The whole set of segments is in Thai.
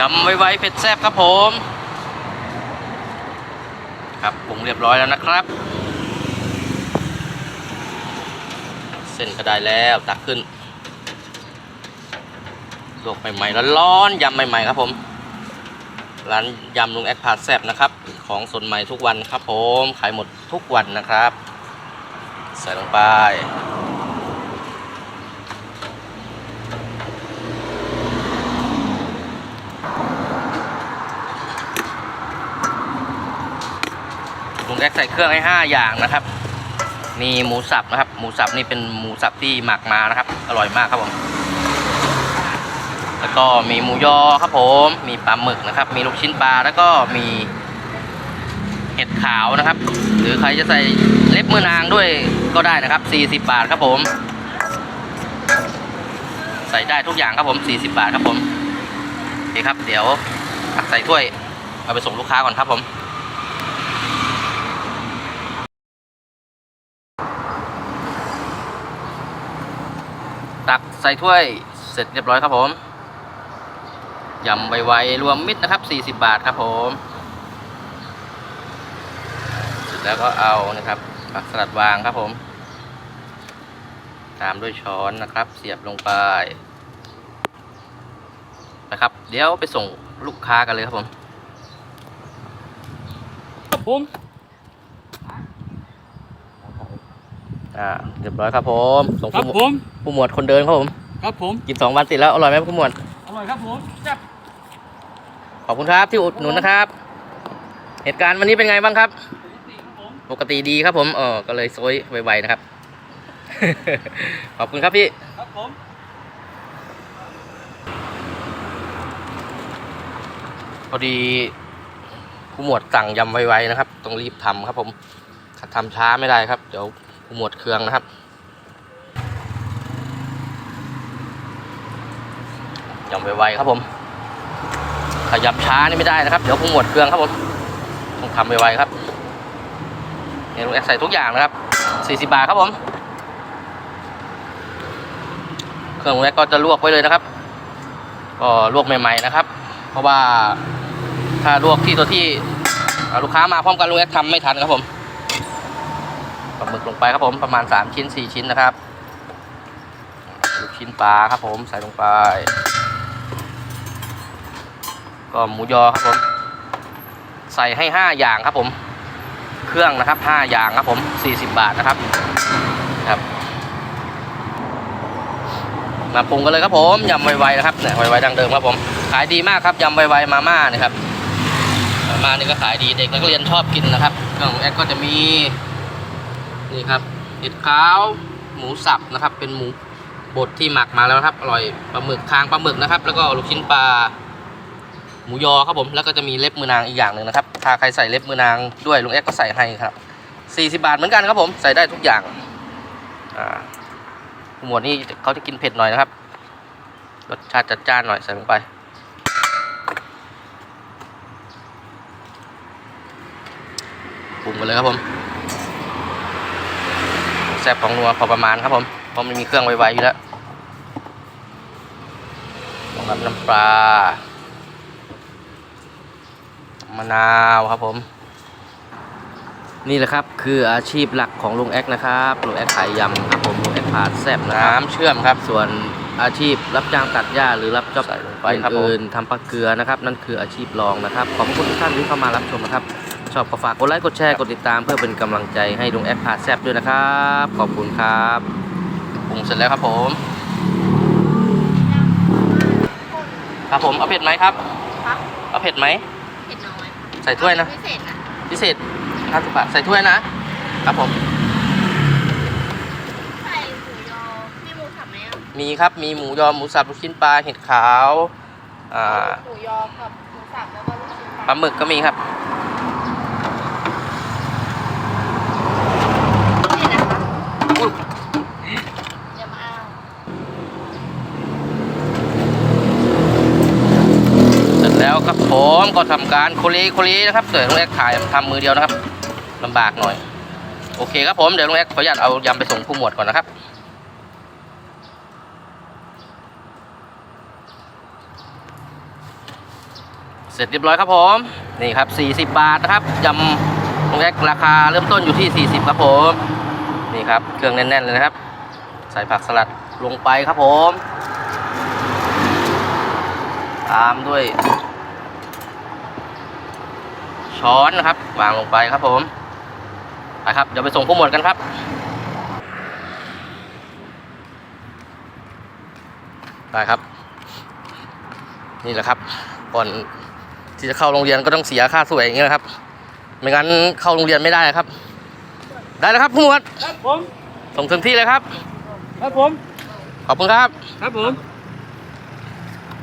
ยำไว้ๆเผ็ดแซ่บครับผม ครับปรุงเรียบร้อยแล้วนะครับ เส้นก็ได้แล้วตักขึ้นลวกใหม่ๆร้อนๆยำใหม่ๆครับผม ร้านยำลุงแอคพาแซบนะครับ ของสดใหม่ทุกวันครับผม ขายหมดทุกวันนะครับ ใส่ลงไป แอคใส่เครื่องให้5อย่างนะครับ มีหมูสับนะครับ หมูสับนี่เป็นหมูสับที่หมักมานะครับ อร่อยมากครับผม แล้วก็มีหมูยอครับผม มีปลาหมึกนะครับ มีลูกชิ้นปลาแล้วก็มีเห็ดขาวนะครับ หรือใครจะใส่เล็บมือนางด้วยก็ได้นะครับ 40 บาทครับผม ใส่ได้ทุกอย่างครับผม 40 บาทครับผมโอเคครับ เดี๋ยวตักใส่ถ้วยเอาไปส่งลูกค้าก่อนครับผม ตักใส่ถ้วยเสร็จเรียบร้อยครับผมยำไวๆรวมมิตรนะครับ40 บาทครับผมเสร็จแล้วก็เอานะครับผักสลัดวางครับผม ตามด้วยช้อนนะครับ เสียบลงไปนะครับ เดี๋ยวไปส่งลูกค้ากันเลยครับผมครับผมอ่าเรียบร้อยครับผมส่งครัผู้บหมวดผม ผู้หมวดคนเดินครับผม ครับผม กินสองวันติดแล้ว อร่อยไหมผู้หมวด อร่อยครับผมจับขอบคุณครับที่อุดหนุนนะครับ เหตุการณ์วันนี้เป็นไงบ้างครับปกติครับผมปกติดีครับผม เออก็เลยโซยไวๆนะครับ ขอบคุณครับพี่ ครับผม พอดีผู้หมวดสั่งยำไวๆนะครับ ต้องรีบทำครับผมถ้าทำช้าไม่ได้ครับ เดี๋ยวผู้หมวดเครื่องนะครับ ยำไวๆครับผมถ้ายำช้านี่ไม่ได้นะครับ เดี๋ยวผู้หมดเครื่องครับผมต้องทำไวๆครับเนี่ยลุงแอกใส่ทุกอย่างนะครับ 40 บาทครับผม เครื่องลุงแอกก็จะลวกไว้เลยนะครับ ก็ลวกใหม่ๆนะครับ เพราะว่าถ้าลวกที่ตัวที่ลูกค้ามาพร้อมกันลุงแอดทำไม่ทันครับผมปลาหมึกลงไปครับผมประมาณ 3 ชิ้น 4 ชิ้นนะครับลูกชิ้นปลาครับผมใส่ลงไป ก็หมูยอครับผมใส่ให้ 5 อย่างครับผม เครื่องนะครับ 5 อย่างครับผม 40 บาทนะครับครับ มาปรุงกันเลยครับผมยำไวๆนะครับเนี่ยไวๆดังเดิมครับผมขายดีมากครับยำไวๆมาม่านะครับมาม่านี่ก็ขายดีเด็กนักเรียนชอบกินนะครับเครื่องของแอดก็จะมีนี่ครับเห็ดขาวหมูสับนะครับ เป็นหมูบดที่หมักมาแล้วครับอร่อยปลาหมึกคางปลาหมึกนะครับ แล้วก็ลูกชิ้นปลา มูยอครับผมแล้วก็จะมีเล็บมือนางอีกอย่างหนึ่งนะครับถ้าใครใส่เล็บมือนางด้วยลุงแอดก็ใส่ให้ครับ40บาทเหมือนกันครับผมใส่ได้ทุกอย่างอ่าหมวดนี่เขาจะกินเผ็ดหน่อยนะครับรสชาติจัดจ้านหน่อยใส่ลงไปปรุงไปเลยครับผมแซ่บของนัวพอประมาณครับผมเพราะมันมีเครื่องไวๆอยู่แล้วกับน้ำปลา มะนาวครับผม นี่แหละครับคืออาชีพหลักของลุงแอคนะครับลุงแอคขายยำครับผมลุงแอคผาดแซบนะครับน้ำเชื่อมครับ ส่วนอาชีพรับจ้างตัดหญ้าหรือรับจ็อบใส่ลงไปครับผม อื่นๆทำปลาเกลือนะครับ นั่นคืออาชีพรองนะครับ ขอบคุณทุกท่านที่เข้ามารับชมนะครับ ชอบก็ฝากกดไลค์กดแชร์กดติดตามเพื่อเป็นกำลังใจให้ลุงแอคพาแซบด้วยนะครับ ขอบคุณครับปรุงเสร็จแล้วครับผม ครับผมเอาเผ็ดไหมครับ ครับ เอาเผ็ดไหมเผ็ดน้อย ใส่ถ้วยนะ พิเศษนะพิเศษ50บาท ใส่ถ้วยนะครับผม ใส่หมูยอมีหมูสับไหมอะมีครับ มีหมูยอ หมูสับ ลูกชิ้นปลา เห็ดขาว อ่า หมูยอกับหมูสับแล้วก็ลูกชิ้นปลาหมึกก็มีครับนี่นะคะ อุ๊ย เดี๋ยวมาเอา เสร็จแล้ว ครับผมก็ทำการโคลีโคลีนะครับเดี๋ยวลุงแอ๊กถ่ายทำมือเดียวนะครับลำบากหน่อย โอเคครับผมเดี๋ยวลุงแอ๊กขออนุญาตเอายำไปส่งผู้หมวดก่อนนะครับเสร็จเรียบร้อยครับผมนี่ครับ 40 บาทนะครับยำลุงแอกราคาเริ่มต้นอยู่ที่ 40 ครับผมนี่ครับเครื่องแน่นๆเลยนะครับ ใส่ผักสลัดลงไปครับผม ตามด้วย ช้อนนะครับ วางลงไปครับผมไปครับ เดี๋ยวไปส่งผู้หมวดกันครับไปครับ นี่แหละครับ ก่อนที่จะเข้าโรงเรียนก็ต้องเสียค่าสวยอย่างเงี้ยนะครับ ไม่งั้นเข้าโรงเรียนไม่ได้ครับ ได้แล้วครับผู้หมวดครับผมส่งถึงที่เลยครับ ครับผม ขอบคุณครับ ครับผม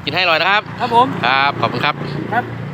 กินให้อร่อยนะครับ ครับผม ครับ ขอบคุณครับ ครับ